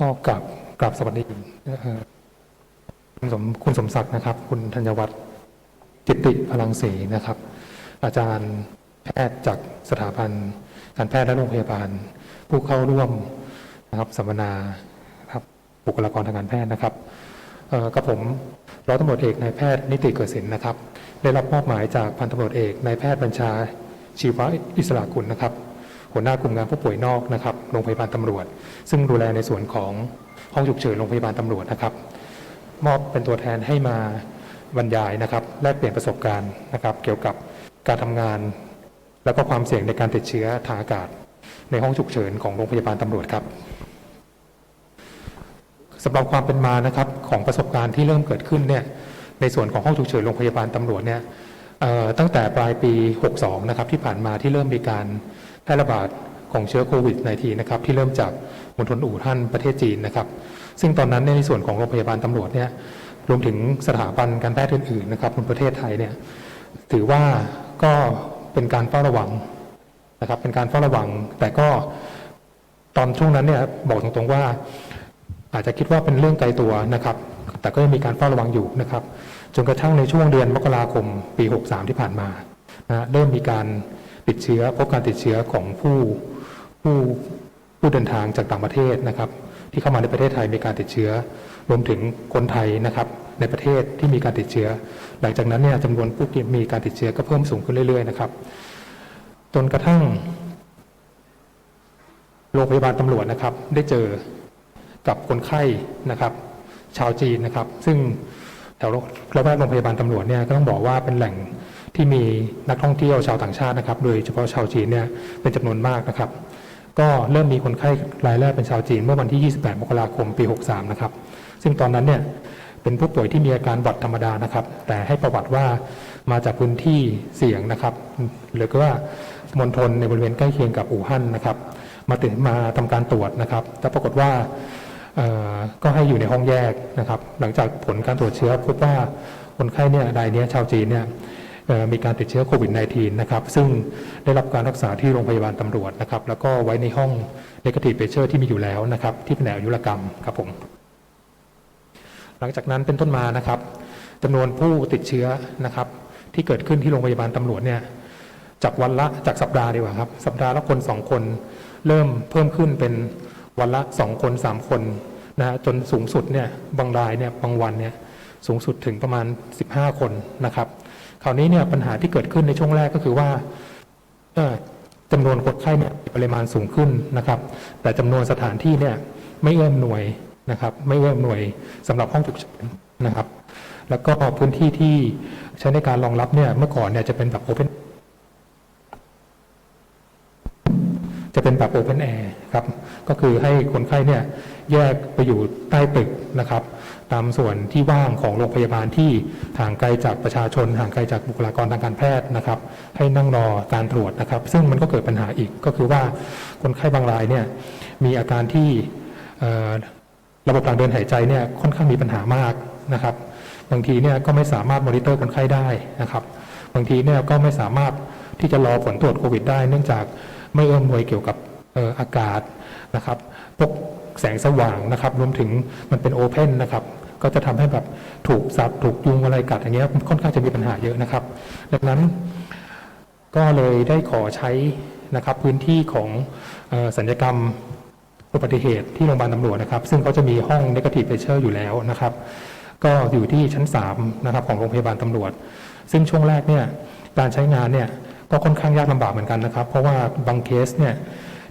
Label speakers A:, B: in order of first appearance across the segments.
A: ก็กลับกลับสวัสดีคุณสมคุณสมศักดิ์นะครับ คุณธัญวัฒน์จิตติพลังศรีนะครับ อาจารย์แพทย์จากสถาบันการแพทย์และโรงพยาบาล ผู้เข้าร่วมนะครับสัมมนาครับบุคลากรทางการแพทย์นะครับกับผมร้อยตำรวจเอกนายแพทย์นิติเกิดสินนะครับ ได้รับมอบหมายจากพันตำรวจเอกนายแพทย์บัญชา ชีวอิสระกุลนะครับ หัวหน้ากลุ่มงานผู้ป่วยนอกนะครับโรงพยาบาลตำรวจ ซึ่งดูแลในส่วนของห้องฉุกเฉินโรงพยาบาลตำรวจนะครับ มอบเป็นตัวแทนให้มาบรรยายนะครับแลกเปลี่ยนประสบการณ์นะครับ เกี่ยวกับการทำงาน แล้วก็ความเสี่ยงในการติดเชื้อทางอากาศ ในห้องฉุกเฉินของโรงพยาบาลตำรวจครับสำหรับความเป็นมานะครับของประสบการณ์ที่เริ่มเกิดขึ้นเนี่ยในส่วนของห้องฉุกเฉินโรงพยาบาลตำรวจเนี่ย ตั้งแต่ปลายปี 62 นะครับที่ผ่านมาที่เริ่มมีการแพร่ระบาดของเชื้อโควิด -19 นะครับที่เริ่มจากมณฑลอู่ฮั่นประเทศจีนนะครับ ซึ่งตอนนั้นในส่วนของโรงพยาบาลตำรวจเนี่ยรวมถึงสถาบันการแพทย์อื่นๆนะครับในประเทศไทยเนี่ยถือว่าก็เป็นการเฝ้าระวังนะครับเป็นการเฝ้าระวัง แต่ก็ตอนช่วงนั้นเนี่ยบอกตรงๆว่า อาจจะคิดว่าเป็นเรื่องไกลตัวนะครับ แต่ก็ยังมีการเฝ้าระวังอยู่นะครับ จนกระทั่งในช่วงเดือนมกราคมปี 63 ที่ผ่านมานะเริ่มมีการติดเชื้อพบการติดเชื้อของผู้ผู้ผู้เดินทางจากต่างประเทศนะครับ ที่เข้ามาในประเทศไทยมีการติดเชื้อ รวมถึงคนไทยนะครับ ในประเทศที่มีการติดเชื้อ หลังจากนั้นเนี่ยจำนวนผู้ที่มีการติดเชื้อก็เพิ่มสูงขึ้นเรื่อยๆนะครับจนกระทั่งโรงพยาบาลตำรวจนะครับ ได้เจอกับคนไข้นะครับ ชาวจีนนะครับ ซึ่ง ถวระแวกโรงพยาบาลตำรวจเนี่ยก็ต้องบอกว่าเป็นแหล่งที่มีนักท่องเที่ยวชาวต่างชาตินะครับ โดยเฉพาะชาวจีนเนี่ยเป็นจำนวนมากนะครับ ก็เริ่มมีคนไข้รายแรกเป็นชาวจีน เมื่อวันที่ 28 มกราคมปี 63 นะครับ ซึ่งตอนนั้นเนี่ยเป็นผู้ป่วยที่มีอาการหวัดธรรมดานะครับ แต่ให้ประวัติว่ามาจากพื้นที่เสี่ยงนะครับหรือว่ามณฑลในบริเวณใกล้เคียงกับอู่ฮั่นนะครับ มาถึงมาทำการตรวจนะครับแต่ปรากฏว่า ก็ให้อยู่ในห้องแยกนะครับ หลังจากผลการตรวจเชื้อพบว่าคนไข้เนี่ยรายนี้ชาวจีนเนี่ยมีการติดเชื้อโควิด -19 นะครับ ซึ่งได้รับการรักษาที่โรงพยาบาลตำรวจนะครับ แล้วก็ไว้ในห้อง negative p r e s s u r ที่มีอยู่แล้วนะครับ ที่แผนกอายุรกรรมครับผม หลังจากนั้นเป็นต้นมานะครับจำนวนผู้ติดเชื้อนะครับ ที่เกิดขึ้นที่โรงพยาบาลตำรวจเนี่ยจากวันละจากสัปดาห์ดีกว่าครับ สัปดาห์ละคนสองคน เริ่มเพิ่มขึ้นเป็น วันละสองคนสามคนนะฮะจนสูงสุดเนี่ยบางรายเนี่ยบางวันเนี่ยสูงสุดถึงประมาณ 15 คนนะครับ คราวนี้เนี่ยปัญหาที่เกิดขึ้นในช่วงแรกก็คือว่าจำนวนคนไข้เนี่ยปริมาณสูงขึ้นนะครับ แต่จำนวนสถานที่เนี่ยไม่เอื้อมหน่วยนะครับ ไม่เอื้อมหน่วยสำหรับห้องฉุกเฉินนะครับ แล้วก็พื้นที่ที่ใช้ในการรองรับเนี่ยเมื่อก่อนเนี่ยจะเป็นแบบโอเพน จะเป็นแบบโอเพนแอร์ครับก็คือให้คนไข้เนี่ยแยกไปอยู่ใต้ตึกนะครับ ตามส่วนที่ว่างของโรงพยาบาลที่ห่างไกลจากประชาชน ห่างไกลจากบุคลากรทางการแพทย์นะครับ ให้นั่งรอการตรวจนะครับ ซึ่งมันก็เกิดปัญหาอีกก็คือว่าคนไข้บางรายเนี่ยมีอาการที่ระบบทางเดินหายใจเนี่ยค่อนข้างมีปัญหามากนะครับ บางทีเนี่ยก็ไม่สามารถมอนิเตอร์คนไข้ได้นะครับ บางทีเนี่ยก็ไม่สามารถที่จะรอผลตรวจโควิดได้ เนื่องจาก ไม่เอื้อมวยเกี่ยวกับอออากาศนะครับพวกแสงสว่างนะครับ รวมถึงมันเป็นโอเพนนะครับก็จะทำให้แบบถูกสัตว์ถูกยุงอะไรกัดอย่างเงี้ยค่อนข้างจะมีปัญหาเยอะนะครับ ดังนั้นก็เลยได้ขอใช้นะครับพื้นที่ของออสัญญกรรมอุบัติเหตุที่โรงพยาบาลตำรวจนะครับ ซึ่งเขาจะมีห้อง negative pressure อยู่แล้วนะครับ ก็อยู่ที่ชั้น3นะครับของโรงพยาบาลตำรวจ ซึ่งช่วงแรกเนี่ยการใช้งานเนี่ย ก็ค่อนข้างยากลำบากเหมือนกันนะครับ เพราะว่าบางเคสเนี่ย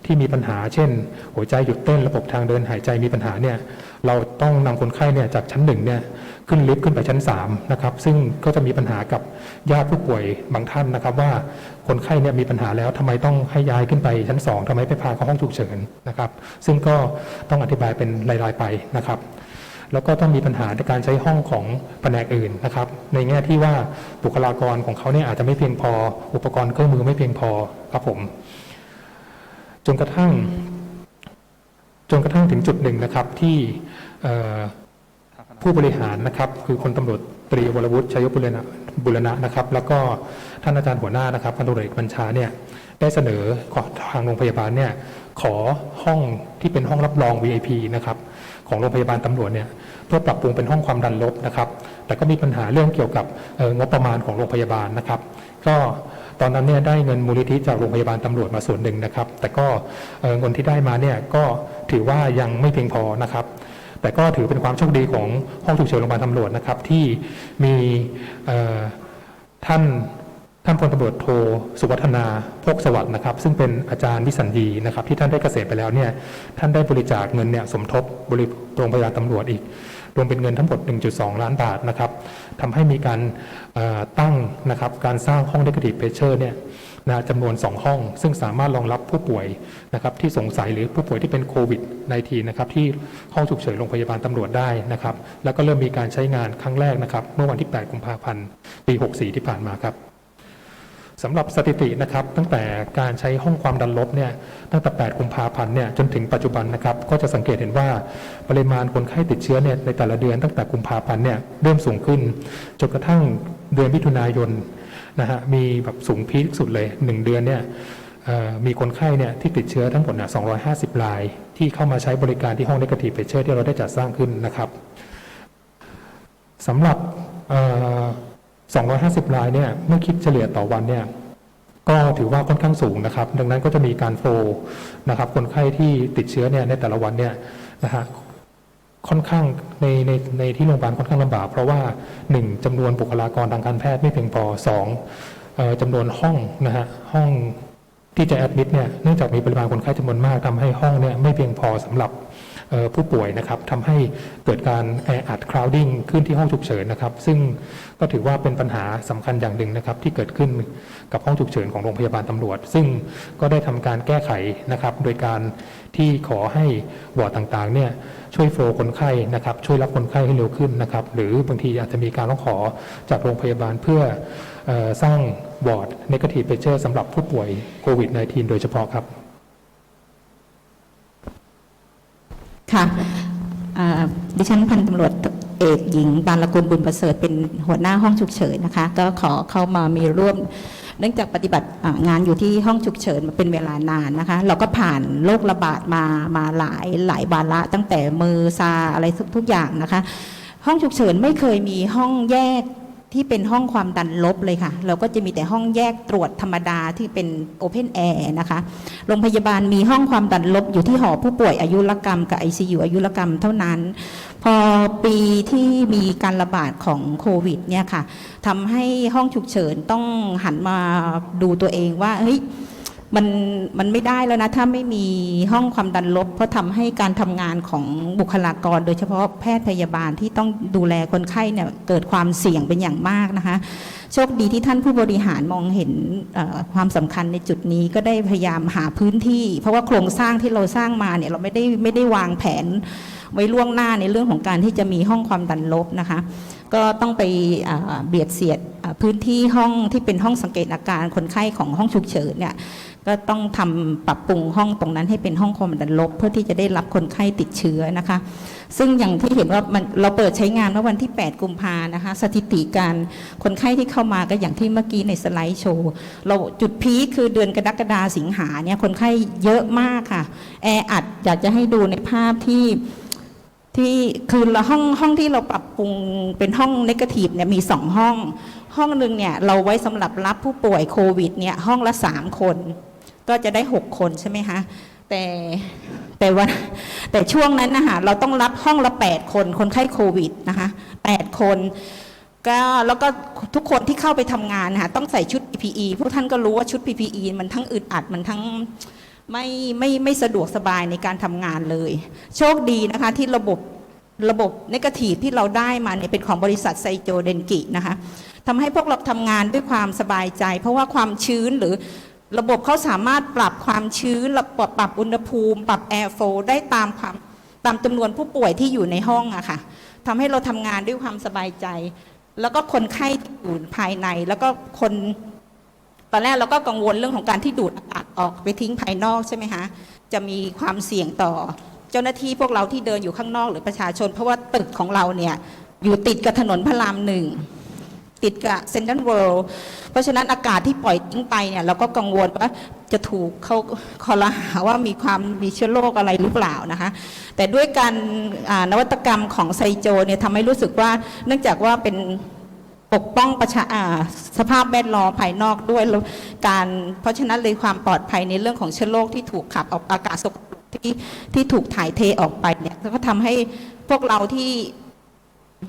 A: ที่มีปัญหาเช่น หัวใจหยุดเต้นระบบทางเดินหายใจมีปัญหาเนี่ยเราต้องนำคนไข้เนี่ยจากชั้นหนึ่งเนี่ยขึ้นลิฟต์ขึ้นไปชั้น3นะครับซึ่งก็จะมีปัญหากับญาติผู้ป่วยบางท่านนะครับ ว่าคนไข้เนี่ยมีปัญหาแล้วทำไมต้องให้ย้ายขึ้นไปชั้น 2ทำไมไปพาเข้าห้องฉุกเฉินนะครับ ซึ่งก็ต้องอธิบายเป็นรายๆไปนะครับ แล้วก็ต้องมีปัญหาในการใช้ห้องของแผนกอื่นนะครับ ในแง่ที่ว่าบุคลากรของเขาเนี่ยอาจจะไม่เพียงพอ อุปกรณ์เครื่องมือไม่เพียงพอครับผมจนกระทั่ง จนกระทั่งถึงจุดหนึ่งนะครับที่ผู้บริหารนะครับ คือคนตำรวจตรีวรวุฒิชัยบุรณะบุรณะนะครับ แล้วก็ท่านอาจารย์หัวหน้านะครับพันตุเอกบัญชาเนี่ยได้เสนอขอทางโรงพยาบาลเนี่ยขอห้องที่เป็นห้องรับรอง VIP นะครับ ของโรงพยาบาลตำรวจเนี่ยเพื่อปรับปรุงเป็นห้องความดันลบนะครับ แต่ก็มีปัญหาเรื่องเกี่ยวกับงบประมาณของโรงพยาบาลนะครับ ก็ตอนนั้นเนี่ยได้เงินมูลนิธิจากโรงพยาบาลตำรวจมาส่วนหนึ่งนะครับ แต่ก็เงินที่ได้มาเนี่ยก็ถือว่ายังไม่เพียงพอนะครับแต่ก็ถือเป็นความโชคดีของห้องฉุกเฉินโรงพยาบาลตำรวจนะครับที่มีท่าน ท่านพลตำรวจโทสุวัฒนาโภคสวัสดิ์นะครับ ซึ่งเป็นอาจารย์วิสัญญีนะครับ ที่ท่านได้เกษตรไปแล้วเนี่ยท่านได้บริจาคเงินเนี่ยสมทบบริโรงพยาบาลตำรวจอีก รวมเป็นเงินทั้งหมด 1.2 ล้านบาทนะครับทำให้มีการตั้งนะครับการสร้างห้องเดกติเพเชอร์เนี่ยนะจำนวน 2 ห้อง ซึ่งสามารถรองรับผู้ป่วยนะครับที่สงสัยหรือผู้ป่วยที่เป็นโควิด -19 นะครับที่ห้องฉุกเฉินโรงพยาบาลตำรวจได้นะครับแล้วก็เริ่มมีการใช้งานครั้งแรกนะครับเมื่อวันที่ 8 กุมภาพันธ์ ปี 64 ที่ผ่านมาครับ สำหรับสถิตินะครับตั้งแต่การใช้ห้องความดันลบเนี่ยตั้งแต่ 8 กุมภาพันธ์เนี่ยจนถึงปัจจุบันนะครับก็จะสังเกตเห็นว่าปริมาณคนไข้ติดเชื้อเนี่ยในแต่ละเดือนตั้งแต่กุมภาพันธ์เนี่ยเริ่มสูงขึ้นจนกระทั่งเดือนมิถุนายนนะฮะมีแบบสูงพีคสุดเลย 1 เดือนเนี่ยมีคนไข้เนี่ยที่ติดเชื้อทั้งหมดเนี่ย250 ราย ที่เข้ามาใช้บริการที่ห้อง Negative Pressure ที่เราได้จัดสร้างขึ้นนะครับสำหรับ 250 รายเนี่ยเมื่อคิดเฉลี่ยต่อวันเนี่ยก็ถือว่าค่อนข้างสูงนะครับ ดังนั้นก็จะมีการโฟล์นะครับ คนไข้ที่ติดเชื้อเนี่ยในแต่ละวันเนี่ยนะฮะค่อนข้างในในในที่โรงพยาบาลค่อนข้างลำบาก เพราะว่า 1จำนวนบุคลากรทางการแพทย์ไม่เพียงพอ2อ่อจำนวนห้องนะฮะห้องที่จะแอดมิดเนี่ยเนื่องจากมีปริมาณคนไข้จำนวนมากทำให้ห้องเนี่ยไม่เพียงพอสำหรับ ผู้ป่วยนะครับทำให้เกิดการแออัดคราวดิ้งขึ้นที่ห้องฉุกเฉินนะครับ ซึ่งก็ถือว่าเป็นปัญหาสำคัญอย่างหนึ่งนะครับ ที่เกิดขึ้นกับห้องฉุกเฉินของโรงพยาบาลตำรวจ ซึ่งก็ได้ทำการแก้ไขนะครับ โดยการที่ขอให้วอร์ดต่างๆเนี่ยช่วยโฟล์คนไข้นะครับ ช่วยรับคนไข้ให้เร็วขึ้นนะครับ หรือบางทีอาจจะมีการร้องขอจากโรงพยาบาลเพื่อออสร้างบอร์ด negative pressure สำหรับผู้ป่วยโควิด -19 โดยเฉพาะครับ
B: ค่ะดิฉันพันตำรวจเอกหญิงบานละกุลบุญประเสริฐเป็นหัวหน้าห้องฉุกเฉินนะคะ ก็ขอเข้ามามีร่วม เนื่องจากปฏิบัติงานอยู่ที่ห้องฉุกเฉินมาเป็นเวลานานนะคะ เราก็ผ่านโรคระบาดมามาหลายหลายวาระตั้งแต่มือซาอะไรทุกทุกอย่างนะคะ ห้องฉุกเฉินไม่เคยมีห้องแยก ที่เป็นห้องความดันลบเลยค่ะ เราก็จะมีแต่ห้องแยกตรวจธรรมดาที่เป็นโอเพนแอร์นะคะ โรงพยาบาลมีห้องความดันลบอยู่ที่หอผู้ป่วยอายุรกรรมกับ ICU อายุรกรรมเท่านั้น พอปีที่มีการระบาดของโควิดเนี่ยค่ะทำให้ห้องฉุกเฉินต้องหันมาดูตัวเองว่าเฮ้ย มันมันไม่ได้แล้วนะ ถ้าไม่มีห้องความดันลบ เพราะทำให้การทำงานของบุคลากร โดยเฉพาะแพทย์พยาบาลที่ต้องดูแลคนไข้เนี่ยเกิดความเสี่ยงเป็นอย่างมากนะคะโชคดีที่ท่านผู้บริหารมองเห็นความสำคัญในจุดนี้ก็ได้พยายามหาพื้นที่ เพราะว่าโครงสร้างที่เราสร้างมาเนี่ยเราไม่ได้ไม่ได้วางแผน ไว้ล่วงหน้าในเรื่องของการที่จะมีห้องความดันลบนะคะ ก็ต้องไปเบียดเสียด พื้นที่ห้องที่เป็นห้องสังเกตอาการคนไข้ของห้องฉุกเฉินเนี่ยก็ต้องทำปรับปรุงห้องตรงนั้นให้เป็นห้องความดันลบ เพื่อที่จะได้รับคนไข้ติดเชื้อนะคะ ซึ่งอย่างที่เห็นว่ามันเราเปิดใช้งานเมื่อวันที่ 8 กุมภานะคะ สถิติการคนไข้ที่เข้ามาก็อย่างที่เมื่อกี้ในสไลด์โชว์เราจุดพีคคือเดือนกรกฎาสิงหาเนี่ยคนไข้เยอะมากค่ะ แออัดอยากจะให้ดูในภาพที่ที่คือเราห้องห้องที่เราปรับปรุงเป็นห้องนกาทีฟเนี่ยมีสองห้อง ห้องหนึ่งเนี่ยเราไว้สำหรับรับผู้ป่วยโควิดเนี่ยห้องละสามคน ก็จะได้หกคนใช่ไหมคะแต่แต่ว่าแต่ช่วงนั้นนะคะเราต้องรับห้องละแปดคนคนไข้โควิดนะคะแปดคนก็แล้วก็ทุกคนที่เข้าไปทำงานนะคะต้องใส่ชุด PPE พวกท่านก็รู้ว่าชุด PPE มันทั้งอึดอัดมันทั้งไม่ไม่ไม่สะดวกสบายในการทำงานเลย โชคดีนะคะที่ระบบระบบนกาทีฟที่เราได้มาเนี่ยเป็นของบริษัทไซโจเดนกินะคะ ทำให้พวกเราทำงานด้วยความสบายใจ เพราะว่าความชื้นหรือระบบเขาสามารถปรับความชื้นระบบปรับอุณหภูมิ ปรับแอร์โฟได้ตามความตามจำนวนผู้ป่วยที่อยู่ในห้องอะค่ะทำให้เราทำงานด้วยความสบายใจ แล้วก็คนไข้อยู่ภายใน แล้วก็คนตอนแรกเราก็กังวลเรื่องของการที่ดูดอากาศออกไปทิ้งภายนอกใช่ไหมคะจะมีความเสี่ยงต่อ เจ้าหน้าที่พวกเราที่เดินอยู่ข้างนอกหรือประชาชน เพราะว่าตึกของเราเนี่ยอยู่ติดกับถนนพระรามหนึ่ง ติดกับเซนทรัลเวิลด์เพราะฉะนั้นอากาศที่ปล่อยทิ้งไปเนี่ยเราก็กังวลว่าจะถูกเขาคอรหาว่ามีความมีเชื้อโรคอะไรหรือเปล่านะคะ แต่ด้วยการนวัตกรรมของไซโจเนี่ยทำให้รู้สึกว่าเนื่องจากว่าเป็นปกป้องประชาสภาพแวดล้อมภายนอกด้วยการเพราะฉะนั้นเลยความปลอดภัยในเรื่องของเชื้อโรคที่ถูกขับออกอากาศสกปรกที่ที่ถูกถ่ายเทออกไปเนี่ยก็ทำให้พวกเราที่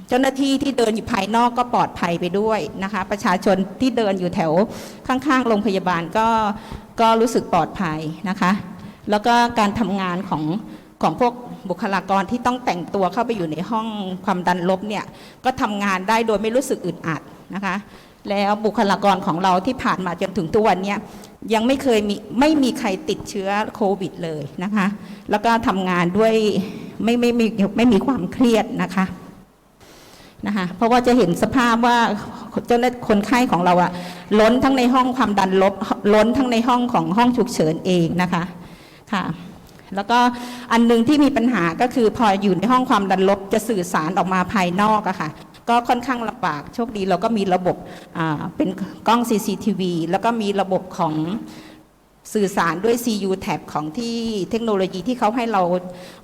B: เจ้าหน้าที่ที่เดินอยู่ภายนอกก็ปลอดภัยไปด้วยนะคะ ประชาชนที่เดินอยู่แถวข้างๆโรงพยาบาลก็ก็รู้สึกปลอดภัยนะคะ แล้วก็การทำงานของของพวกบุคลากรที่ต้องแต่งตัวเข้าไปอยู่ในห้องความดันลบเนี่ยก็ทำงานได้โดยไม่รู้สึกอึดอัดนะคะ แล้วบุคลากรของเราที่ผ่านมาจนถึงทุกวันเนี้ยยังไม่เคยมีไม่มีใครติดเชื้อโควิดเลยนะคะ แล้วก็ทำงานด้วยไม่ไม่ไม่ไม่มีความเครียดนะคะ นะคะเพราะว่าจะเห็นสภาพว่าเจ้าหน้าคนไข้ของเราอะล้นทั้งในห้องความดันลบล้นทั้งในห้องของห้องฉุกเฉินเองนะคะค่ะแล้วก็อันหนึงที่มีปัญหาก็คือพออยู่ในห้องความดันลบจะสื่อสารออกมาภายนอกอะค่ะก็ค่อนข้างลำบากโชคดีเราก็มีระบบเป็นกล้อง CCTV แล้วก็มีระบบของ สื่อสารด้วย CU tab ของที่เทคโนโลยีที่เขาให้เรา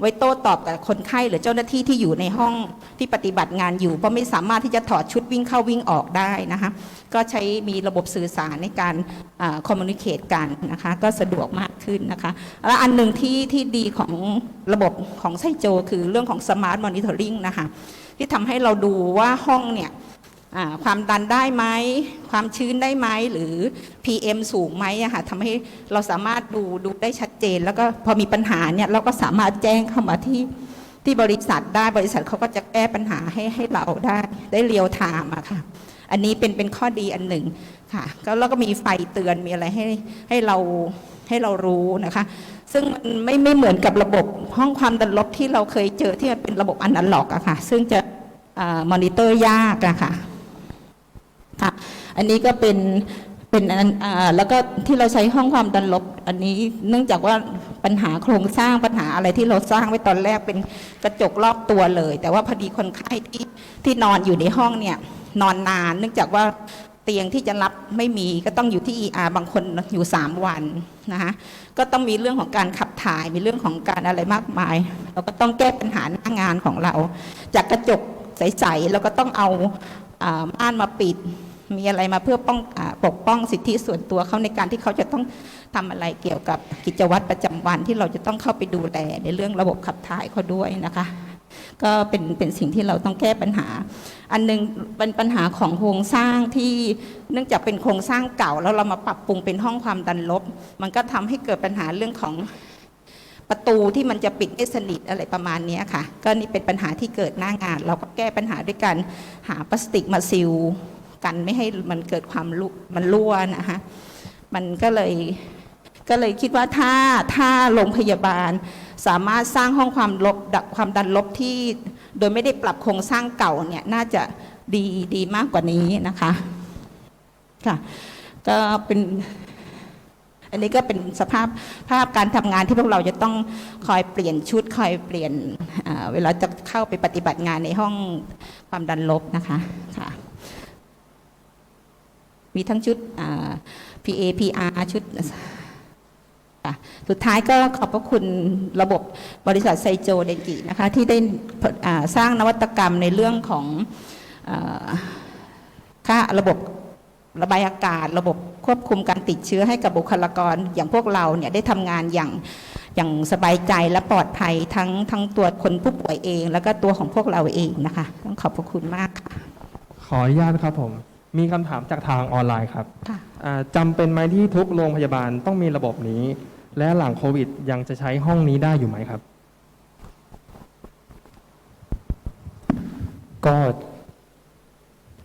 B: ไว้โต้ตอบกับคนไข้หรือเจ้าหน้าที่ที่อยู่ในห้องที่ปฏิบัติงานอยู่ เพราะไม่สามารถที่จะถอดชุดวิ่งเข้าวิ่งออกได้นะคะก็ใช้มีระบบสื่อสารในการคอมมูนิเคตกันนะคะก็สะดวกมากขึ้นนะคะ และอันหนึ่งที่ที่ดีของระบบของไซโจ คือเรื่องของ Smart Monitoring นะคะที่ทำให้เราดูว่าห้องเนี่ย ความดันได้ไหม ความชื้นได้ไหม หรือ PM สูงไหมอะค่ะทำให้เราสามารถดูดูได้ชัดเจน แล้วก็พอมีปัญหาเนี่ยเราก็สามารถแจ้งเข้ามาที่ที่บริษัทได้บริษัทเขาก็จะแก้ปัญหาให้ให้เราได้ได้เรียวไทม์อะค่ะ อันนี้เป็นเป็นข้อดีอันหนึ่งค่ะก็แล้วก็มีไฟเตือนมีอะไรให้ให้เราให้เรารู้นะคะ ซึ่งมันไม่ไม่เหมือนกับระบบห้องความดันลบที่เราเคยเจอที่มันเป็นระบบอันาล็อกอะค่ะ ซึ่งจะมอนิเตอร์ยากอะค่ะ อันนี้ก็เป็นเป็นอ่าแล้วก็ที่เราใช้ห้องความดันลบอันนี้เนื่องจากว่าปัญหาโครงสร้างปัญหาอะไรที่เราสร้างไว้ตอนแรกเป็นกระจกรอบตัวเลย แต่ว่าพอดีคนไข้ที่ที่นอนอยู่ในห้องเนี่ยนอนนาน เนื่องจากว่าเตียงที่จะรับไม่มีก็ต้องอยู่ที่ ER บางคนอยู่ 3 วันนะคะก็ต้องมีเรื่องของการขับถ่ายมีเรื่องของการอะไรมากมาย เราก็ต้องแก้ปัญหาหน้างานของเรา จากกระจกใสๆแล้วก็ต้องเอาอ่าม่านมาปิด มีอะไรมาเพื่อป้องอปกป้องสิทธิส่วนตัวเขาในการที่เขาจะต้องทำอะไรเกี่ยวกับกิจวัตรประจำวันที่เราจะต้องเข้าไปดูแลในเรื่องระบบขับถ่ายเขาด้วยนะคะ ก็เป็นเป็นสิ่งที่เราต้องแก้ปัญหา อันหนึงเป็นปัญหาของโครงสร้างที่เนื่องจากเป็นโครงสร้างเก่า แล้วเรามาปรับปรุงเป็นห้องความดันลบ มันก็ทำให้เกิดปัญหาเรื่องของประตูที่มันจะปิดไม่สนิทอะไรประมาณนี้ค่ะ ก็นี่เป็นปัญหาที่เกิดหน้างาน เราก็แก้ปัญหาด้วยการหาพลาสติกมาซีล กันไม่ให้มันเกิดความมันรั่วนะคะมันก็เลยก็เลยคิดว่าถ้าถ้าโรงพยาบาลสามารถสร้างห้องความลบดับความดันลบที่ โดยไม่ได้ปรับโครงสร้างเก่าเนี่ยน่าจะดีดีมากกว่านี้นะคะค่ะก็เป็น อันนี้ก็เป็นสภาพภาพการทำงานที่พวกเราจะต้องคอยเปลี่ยนชุดคอยเปลี่ยนเวลาจะเข้าไปปฏิบัติงานในห้องความดันลบนะคะค่ะ มีทั้งชุด PA PR ชุดสุดท้ายก็ขอบพระคุณระบบบริษัทไซโจเดนกินะคะ ที่ได้สร้างนวัตกรรมในเรื่องของอค่าระบบระบายอากาศ ระบบควบคุมการติดเชื้อให้กับบุคลากรอย่างพวกเราเนี่ยได้ทำงานอย่างอย่างสบายใจและปลอดภัยทั้งทั้งตัวคนผู้ป่วยเอง แล้วก็ตัวของพวกเราเองนะคะ ต้องขอบพระคุณมากค่ะ
C: ขออนุญาตครับผม มีคำถามจากทางออนไลน์ครับ
B: ค่ะ
C: อ่าจำเป็นไหมที่ทุกโรงพยาบาลต้องมีระบบนี้ และหลังโควิดยังจะใช้ห้องนี้ได้อยู่ไหมครับ
A: ก็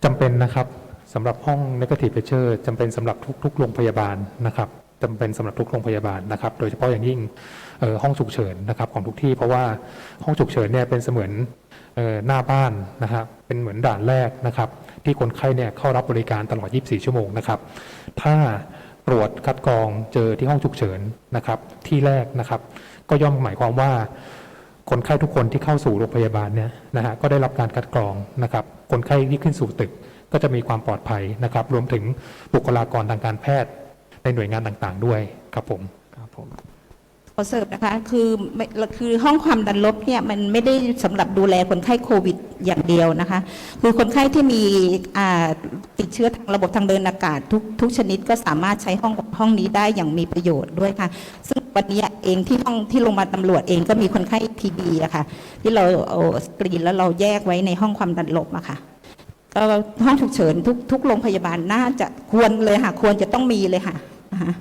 A: จำเป็นนะครับสำหรับห้อง negative pressure จำเป็นสำหรับทุกๆโรงพยาบาลนะครับจำเป็นสำหรับทุกโรงพยาบาลนะครับ โดยเฉพาะอย่างยิ่งเอ่อห้องฉุกเฉินนะครับของทุกที่ เพราะว่าห้องฉุกเฉินเนี่ยเป็นเสมือนเอ่อหน้าบ้านนะครับเป็นเหมือนด่านแรกนะครับ ที่คนไข้เนี่ยเข้ารับบริการตลอด 24 ชั่วโมงนะครับ ถ้าตรวจคัดกรองเจอที่ห้องฉุกเฉินนะครับที่แรกนะครับ ก็ย่อมหมายความว่าคนไข้ทุกคนที่เข้าสู่โรงพยาบาลเนี่ยนะฮะก็ได้รับการคัดกรองนะครับ คนไข้ที่ขึ้นสู่ตึกก็จะมีความปลอดภัยนะครับ รวมถึงบุคลากรทางการแพทย์ในหน่วยงานต่างๆ ด้วยครับผม
C: ครับผม
B: ขอเสริมนะคะคือคือห้องความดันลบเนี่ยมันไม่ได้สำหรับดูแลคนไข้โควิดอย่างเดียวนะคะ คือคนไข้ที่มีติดเชื้อทางระบบทางเดินอากาศทุกทุกชนิดก็สามารถใช้ห้องห้องนี้ได้อย่างมีประโยชน์ด้วยค่ะ ซึ่งวันนี้เองที่ห้องที่โรงพยาบาลตำรวจเองก็มีคนไข้ทีบีอะค่ะ ที่เราเอาสกรีนแล้วเราแยกไว้ในห้องความดันลบอะค่ะก็ห้องฉุกเฉินทุกทุกโรงพยาบาลน่าจะควรเลยค่ะควรจะต้องมีเลยค่ะะ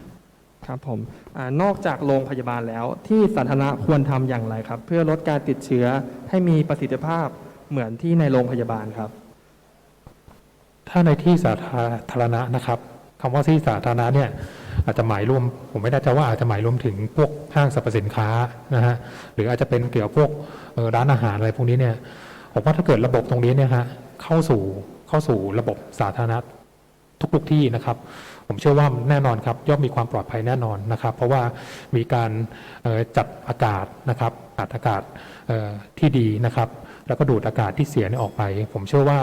B: ค
C: รับผมอนอกจากโรงพยาบาลแล้ว ที่สาธารณะควรทำอย่างไรครับ เพื่อลดการติดเชื้อให้มีประสิทธิภาพเหมือนที่ในโรงพยาบาลครับ
A: ถ้าในที่สาธารณะนะครับคำว่าที่สาธารณะเนี่ยอาจจะหมายรวม ผมไม่แน่ใจว่าอาจจะหมายรวมถึงพวกห้างสรรพสินค้านะฮะหรืออาจจะเป็นเกี่ยวกับพวกร้านอาหารอะไรพวกนี้เนี่ยผมว่าถ้าเกิดระบบตรงนี้เนี่ยฮะเข้าสู่เข้าสู่ระบบสาธารณะ ทุก ๆที่นะครับ ผมเชื่อว่าแน่นอนครับย่อมมีความปลอดภัยแน่นอนนะครับ เพราะว่ามีการจัดอากาศนะครับอัดอากาศที่ดีนะครับ แล้วก็ดูดอากาศที่เสียเนี่ยออกไป ผมเชื่อว่า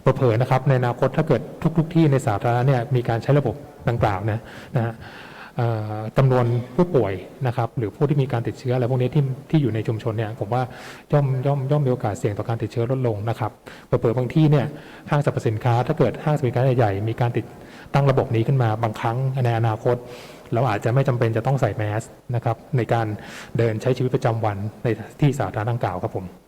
A: เผลอๆนะครับในอนาคตถ้าเกิดทุก ๆ ที่ในสาธารณะเนี่ยมีการใช้ระบบดังกล่าวนะนะฮะ จำนวนผู้ป่วยนะครับหรือผู้ที่มีการติดเชื้ออะไรพวกนี้ที่ที่อยู่ในชุมชนเนี่ยผมว่าย่อมย่อมย่อมมีโอกาสเสี่ยงต่อการติดเชื้อลดลงนะครับเผลอบางที่เนี่ยห้างสรรพสินค้า ถ้าเกิดห้างสรรพสินค้าใหญ่ๆมีการติดตั้งระบบนี้ขึ้นมาบางครั้งในอนาคตเราอาจจะไม่จำเป็นจะต้องใส่แมสนะครับในการเดินใช้ชีวิตประจำวันในที่สาธารณะดังกล่าวครับผม